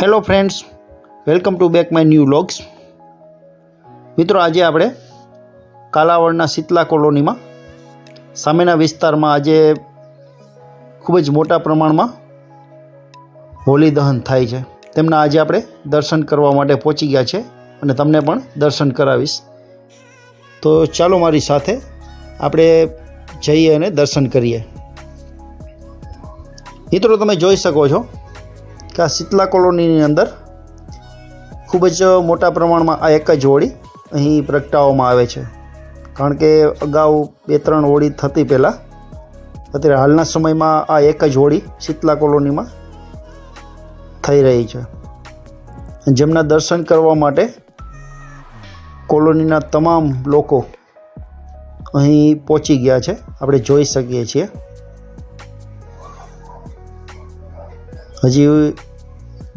Hello friends welcome to back my new vlogs મિત્રો, આજે આપણે કાલાવડના શીતલા કોલોનીમાં, સામેના વિસ્તારમાં આજે ખૂબ જ મોટા પ્રમાણમાં હોલી દહન થાય છે. તેમના આજે આપણે દર્શન કરવા માટે પહોંચી ગયા છે અને તમને પણ દર્શન કરાવીશ. તો ચાલો મારી સાથે આપણે જઈએ અને દર્શન કરીએ. મિત્રો, તમે જોઈ શકો છો કે આ શીતલા કોલોનીની અંદર ખૂબ જ મોટા પ્રમાણમાં આ એક જ હોળી અહીં પ્રગટાવવામાં આવે છે. કારણ કે અગાઉ બે ત્રણ હોળી થતી પહેલાં અત્યારે હાલના સમયમાં આ એક જ હોળી શીતલા કોલોનીમાં થઈ રહી છે. જેમના દર્શન કરવા માટે કોલોનીના તમામ લોકો અહીં પહોંચી ગયા છે. આપણે જોઈ શકીએ છીએ. હજી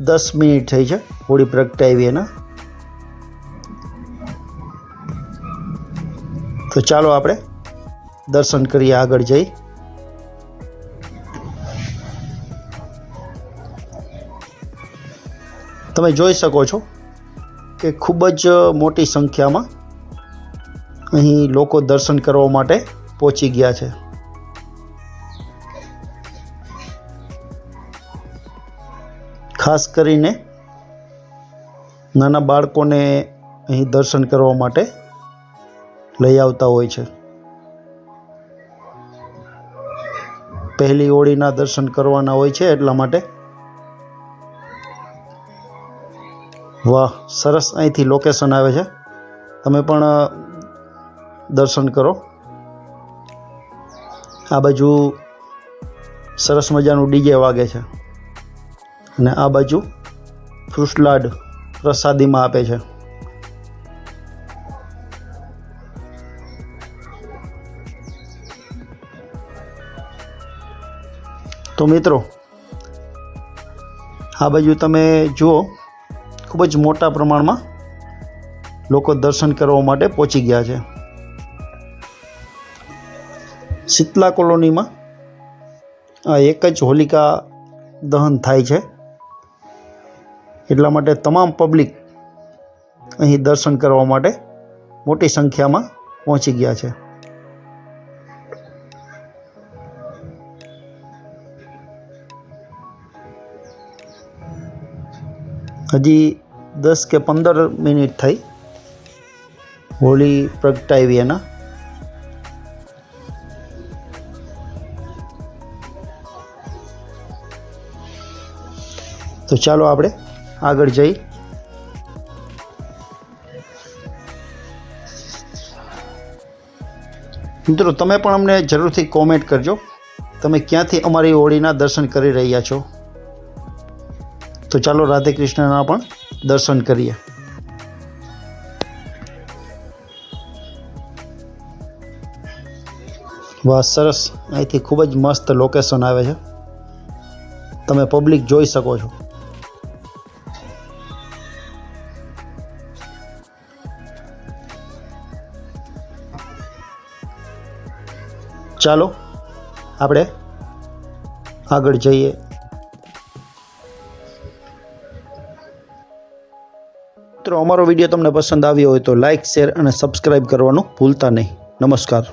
દસ મિનિટ થઈ છે. હોળી પ્રગટાવી એના. તો ચાલો આપણે દર્શન કરીએ આગળ જઈ. તમે જોઈ શકો છો કે ખૂબ જ મોટી સંખ્યામાં અહીં લોકો દર્શન કરવા માટે પહોંચી ગયા છે. ખાસ કરીને નાના બાળકોને અહીં દર્શન કરવા માટે લઈ આવતા હોય છે. પહેલી હોળીના દર્શન કરવાના હોય છે એટલા માટે. વાહ, સરસ અહીંથી લોકેશન આવે છે. તમે પણ દર્શન કરો. આ બાજુ સરસ મજાનું ડીજે વાગે છે. અને આ બાજુ ફ્રુસલાડ પ્રસાદીમાં આપે છે. તો મિત્રો, આ બાજુ તમે જુઓ, ખૂબ જ મોટા પ્રમાણમાં લોકો દર્શન કરવા માટે પહોંચી ગયા છે. શીતલા કોલોનીમાં એક જ હોલિકા દહન થાય છે. એટલા માટે તમામ પબ્લિક અહીં દર્શન કરવા માટે મોટી સંખ્યામાં પહોંચી ગયા છે. હજી દસ કે પંદર મિનિટ થઈ. હોળી પ્રગટાવી એના. તો ચાલો આપણે આગળ જઈ. મિત્રો, તમે પણ અમને જરૂરથી કોમેન્ટ કરજો. તમે ક્યાંથી અમારી હોળીના દર્શન કરી રહ્યા છો? તો ચાલો રાધે કૃષ્ણના પણ દર્શન કરીએ. વાહ, સરસ. અહીંથી ખૂબ જ મસ્ત લોકેશન આવે છે. તમે પબ્લિક જોઈ શકો છો. ચાલો, આપણે આગળ જઈએ. મિત્રો, અમારો વીડિયો તમને પસંદ આવ્યો હોય તો લાઇક શેર અને સબસ્ક્રાઈબ કરવાનું ભૂલતા નહીં. નમસ્કાર.